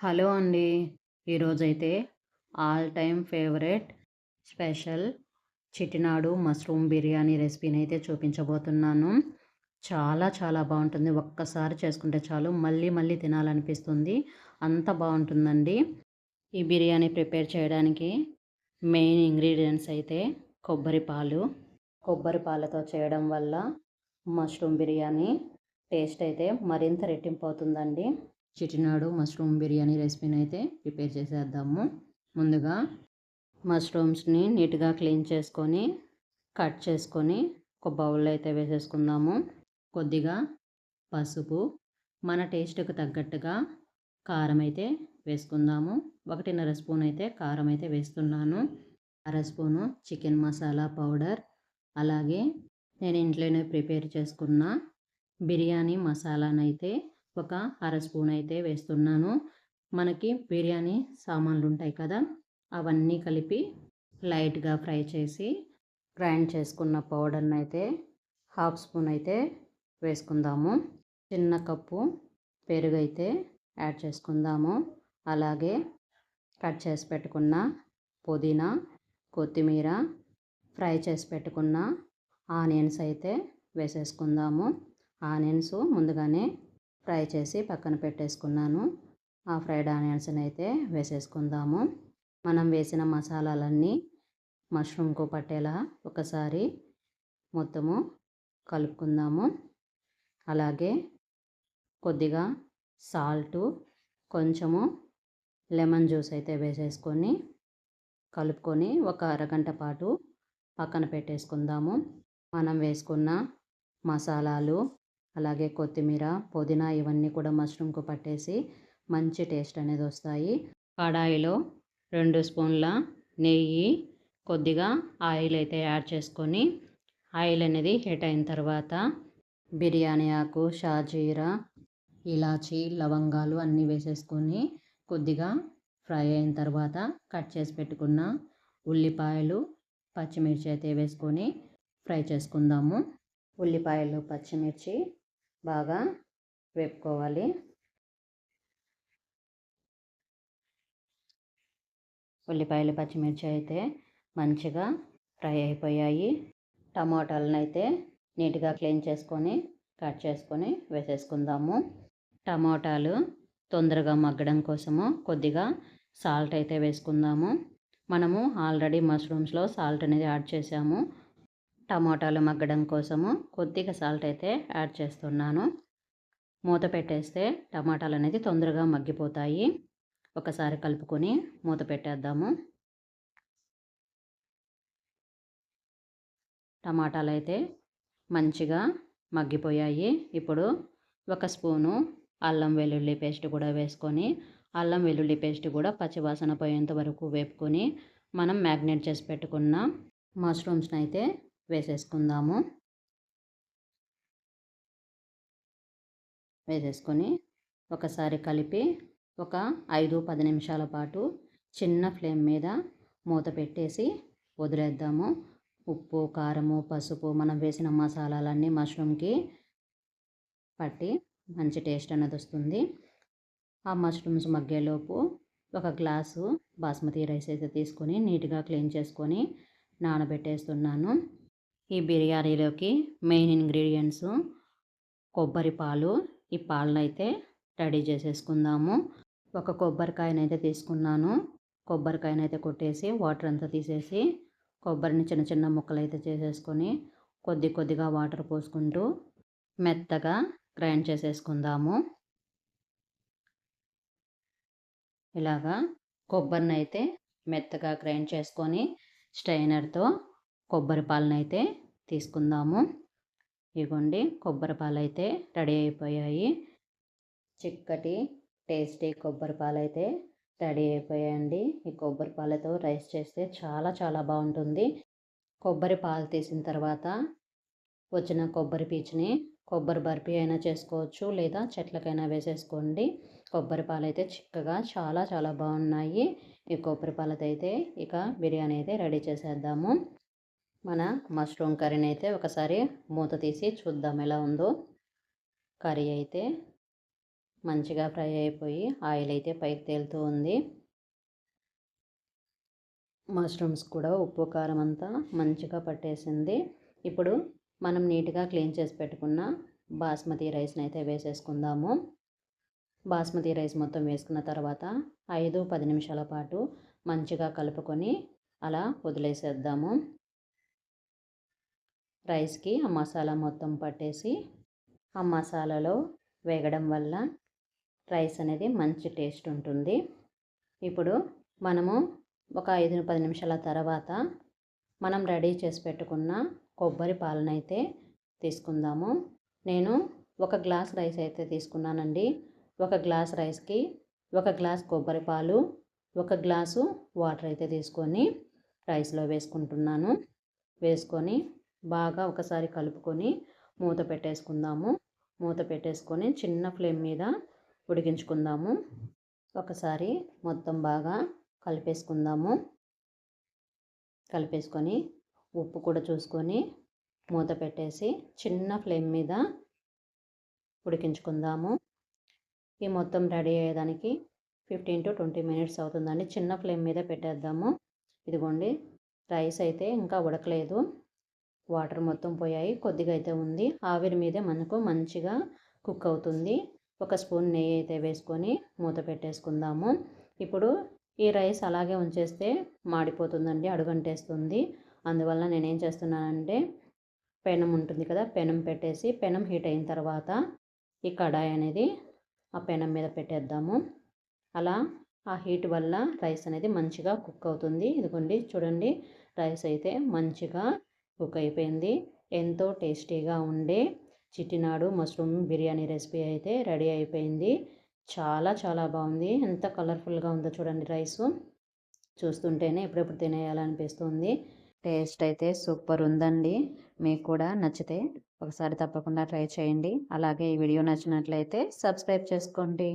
Hello అండి. ఈరోజైతే all time favourite special Chettinad mushroom biryani రెసిపీని అయితే చూపించబోతున్నాను. చాలా చాలా బాగుంటుంది. ఒక్కసారి చేసుకుంటే చాలు. మళ్ళీ మళ్ళీ తినాలనిపిస్తుంది. అంత బాగుంటుందండి. ఈ బిర్యానీ ప్రిపేర్ చేయడానికి మెయిన్ ఇంగ్రీడియంట్స్ అయితే కొబ్బరి పాలు. కొబ్బరి పాలతో చేయడం వల్ల మష్రూమ్ బిర్యానీ టేస్ట్ అయితే మరింత రెట్టింపు అవుతుందండి. చిటినాడు మష్రూమ్ బిర్యానీ రెసిపీని అయితే ప్రిపేర్ చేసేద్దాము. ముందుగా మష్రూమ్స్ని నీట్గా క్లీన్ చేసుకొని కట్ చేసుకొని ఒక బౌల్లో అయితే వేసేసుకుందాము. కొద్దిగా పసుపు మన టేస్ట్కి తగ్గట్టుగా కారం అయితే వేసుకుందాము. ఒకటిన్నర స్పూన్ అయితే కారం అయితే వేస్తున్నాను. అర స్పూను చికెన్ మసాలా పౌడర్. అలాగే నేను ఇంట్లోనే ప్రిపేర్ చేసుకున్న బిర్యానీ మసాలానైతే ఒక అర స్పూన్ అయితే వేస్తున్నాను. మనకి బిర్యానీ సామాన్లు ఉంటాయి కదా అవన్నీ కలిపి లైట్గా ఫ్రై చేసి గ్రైండ్ చేసుకున్న పౌడర్ని అయితే హాఫ్ స్పూన్ అయితే వేసుకుందాము. చిన్న కప్పు పెరుగు అయితే యాడ్ చేసుకుందాము. అలాగే కట్ చేసి పెట్టుకున్న పుదీనా కొత్తిమీర ఫ్రై చేసి పెట్టుకున్న ఆనియన్స్ అయితే వేసేసుకుందాము. ఆనియన్స్ ముందుగానే ఫ్రై చేసి పక్కన పెట్టేసుకున్నాను. ఆ ఫ్రైడ్ ఆనియన్స్ని అయితే వేసేసుకుందాము. మనం వేసిన మసాలాలన్నీ మష్రూమ్కు పట్టేలా ఒకసారి మొత్తము కలుపుకుందాము. అలాగే కొద్దిగా సాల్టు కొంచెము లెమన్ జ్యూస్ అయితే వేసేసుకొని కలుపుకొని ఒక అరగంట పాటు పక్కన పెట్టేసుకుందాము. మనం వేసుకున్న మసాలాలు అలాగే కొత్తిమీర పుదీనా ఇవన్నీ కూడా మష్రూమ్కు పట్టేసి మంచి టేస్ట్ అనేది వస్తాయి. కడాయిలో రెండు స్పూన్ల నెయ్యి కొద్దిగా ఆయిల్ అయితే యాడ్ చేసుకొని ఆయిల్ అనేది హీట్ అయిన తర్వాత బిర్యానీ ఆకు షాజీరా ఇలాచి లవంగాలు అన్నీ వేసేసుకొని కొద్దిగా ఫ్రై అయిన తర్వాత కట్ చేసి పెట్టుకున్న ఉల్లిపాయలు పచ్చిమిర్చి అయితే వేసుకొని ఫ్రై చేసుకుందాము. ఉల్లిపాయలు పచ్చిమిర్చి బాగా వేపుకోవాలి. ఉల్లిపాయలు పచ్చిమిర్చి అయితే మంచిగా ఫ్రై అయిపోయాయి. టమాటాలను అయితే నీట్గా క్లీన్ చేసుకొని కట్ చేసుకొని వేసేసుకుందాము. టమాటాలు తొందరగా మగ్గడం కోసము కొద్దిగా సాల్ట్ అయితే వేసుకుందాము. మనము ఆల్రెడీ మష్రూమ్స్లో సాల్ట్ అనేది యాడ్ చేసాము. టమాటాలు మగ్గడం కోసము కొద్దిగా సాల్ట్ అయితే యాడ్ చేస్తున్నాను. మూత పెట్టేస్తే టమాటాలు అనేది తొందరగా మగ్గిపోతాయి. ఒకసారి కలుపుకొని మూత పెట్టేద్దాము. టమాటాలు అయితే మంచిగా మగ్గిపోయాయి. ఇప్పుడు ఒక స్పూను అల్లం వెల్లుల్లి పేస్ట్ కూడా వేసుకొని అల్లం వెల్లుల్లి పేస్ట్ కూడా పచ్చివాసన పోయేంత వరకు వేపుకొని మనం మ్యాగ్నేట్ చేసి పెట్టుకున్న మష్రూమ్స్ని అయితే వేసేసుకుందాము. వేసేసుకొని ఒకసారి కలిపి ఒక ఐదు పది నిమిషాల పాటు చిన్న ఫ్లేమ్ మీద మూత పెట్టేసి వదిలేద్దాము. ఉప్పు కారము పసుపు మనం వేసిన మసాలాలన్నీ మష్రూమ్కి పట్టి మంచి టేస్ట్ అనేది వస్తుంది. ఆ మష్రూమ్స్ మగ్గేలోపు ఒక గ్లాసు బాస్మతి రైస్ అయితే తీసుకొని నీట్గా క్లీన్ చేసుకొని నానబెట్టేస్తున్నాను. ఈ బిర్యానీలోకి మెయిన్ ఇంగ్రీడియంట్స్ కొబ్బరి పాలు. ఈ పాలను అయితే రెడీ చేసేసుకుందాము. ఒక కొబ్బరికాయనైతే తీసుకున్నాను. కొబ్బరికాయనైతే కొట్టేసి వాటర్ అంతా తీసేసి కొబ్బరిని చిన్న చిన్న ముక్కలు అయితే చేసేసుకొని కొద్ది కొద్దిగా వాటర్ పోసుకుంటూ మెత్తగా గ్రైండ్ చేసేసుకుందాము. ఇలాగా కొబ్బరిని అయితే మెత్తగా గ్రైండ్ చేసుకొని స్ట్రైనర్తో కొబ్బరి పాలనైతే తీసుకుందాము. ఇగోండి కొబ్బరి పాలు అయితే రెడీ అయిపోయాయి. చిక్కటి టేస్టీ కొబ్బరి పాలు అయితే రెడీ అయిపోయాయండి. ఈ కొబ్బరి పాలతో రైస్ చేస్తే చాలా చాలా బాగుంటుంది. కొబ్బరి పాలు తీసిన తర్వాత వచ్చిన కొబ్బరి పీచుని కొబ్బరి బర్ఫీ అయినా చేసుకోవచ్చు లేదా చెట్లకైనా వేసేసుకోండి. కొబ్బరి పాలు అయితే చిక్కగా చాలా చాలా బాగున్నాయి. ఈ కొబ్బరి పాలతో అయితే ఇక బిర్యానీ అయితే రెడీ చేసేద్దాము. మన మష్రూమ్ కర్రీని అయితే ఒకసారి మూత తీసి చూద్దాం ఎలా ఉందో. కర్రీ అయితే మంచిగా ఫ్రై అయిపోయి ఆయిల్ అయితే పైకి తేలుతూ ఉంది. మష్రూమ్స్ కూడా ఉప్పు కారం అంతా మంచిగా పట్టేసింది. ఇప్పుడు మనం నీట్గా క్లీన్ చేసి పెట్టుకున్న బాస్మతి రైస్ని అయితే వేసేసుకుందాము. బాస్మతి రైస్ మొత్తం వేసుకున్న తర్వాత ఐదు పది నిమిషాల పాటు మంచిగా కలుపుకొని అలా వదిలేసేద్దాము. రైస్కి ఆ మసాలా మొత్తం పట్టేసి ఆ మసాలాలో వేగడం వల్ల రైస్ అనేది మంచి టేస్ట్ ఉంటుంది. ఇప్పుడు మనము ఒక ఐదు పది నిమిషాల తర్వాత మనం రెడీ చేసి పెట్టుకున్న కొబ్బరి పాలనైతే తీసుకుందాము. నేను ఒక గ్లాస్ రైస్ అయితే తీసుకున్నానండి. ఒక గ్లాస్ రైస్కి ఒక గ్లాస్ కొబ్బరి పాలు ఒక గ్లాసు వాటర్ అయితే తీసుకొని రైస్లో వేసుకుంటున్నాను. వేసుకొని బాగా ఒకసారి కలుపుకొని మూత పెట్టేసుకుందాము. మూత పెట్టేసుకొని చిన్న ఫ్లేమ్ మీద ఉడికించుకుందాము. ఒకసారి మొత్తం బాగా కలిపేసుకుందాము. కలిపేసుకొని ఉప్పు కూడా చూసుకొని మూత పెట్టేసి చిన్న ఫ్లేమ్ మీద ఉడికించుకుందాము. ఈ మొత్తం రెడీ అయ్యేదానికి ఫిఫ్టీన్ టు ట్వంటీ మినిట్స్ అవుతుందండి. చిన్న ఫ్లేమ్ మీద పెట్టేద్దాము. ఇదిగోండి రైస్ అయితే ఇంకా ఉడకలేదు. వాటర్ మొత్తం పోయాయి. కొద్దిగా అయితే ఉంది. ఆవిరి మీదే మనకు మంచిగా కుక్ అవుతుంది. ఒక స్పూన్ నెయ్యి అయితే వేసుకొని మూత పెట్టేసుకుందాము. ఇప్పుడు ఈ రైస్ అలాగే ఉంచేస్తే మాడిపోతుందండి అడుగంటేస్తుంది. అందువల్ల నేనేం చేస్తున్నానంటే పెనం ఉంటుంది కదా పెనం పెట్టేసి పెనం హీట్ అయిన తర్వాత ఈ కడాయి అనేది ఆ పెనం మీద పెట్టేద్దాము. అలా ఆ హీట్ వల్ల రైస్ అనేది మంచిగా కుక్ అవుతుంది. ఇదిగోండి చూడండి రైస్ అయితే మంచిగా కుక్ అయిపోయింది ఎంతో టేస్టీగా ఉండే చిట్టినాడు మష్రూమ్ బిర్యానీ రెసిపీ అయితే రెడీ అయిపోయింది. చాలా చాలా బాగుంది. ఎంత కలర్ఫుల్గా ఉందో చూడండి రైసు. చూస్తుంటేనే ఎప్పుడెప్పుడు తినేయాలనిపిస్తుంది. టేస్ట్ అయితే సూపర్ ఉందండి. మీకు కూడా నచ్చితే ఒకసారి తప్పకుండా ట్రై చేయండి. అలాగే ఈ వీడియో నచ్చినట్లయితే సబ్స్క్రైబ్ చేసుకోండి.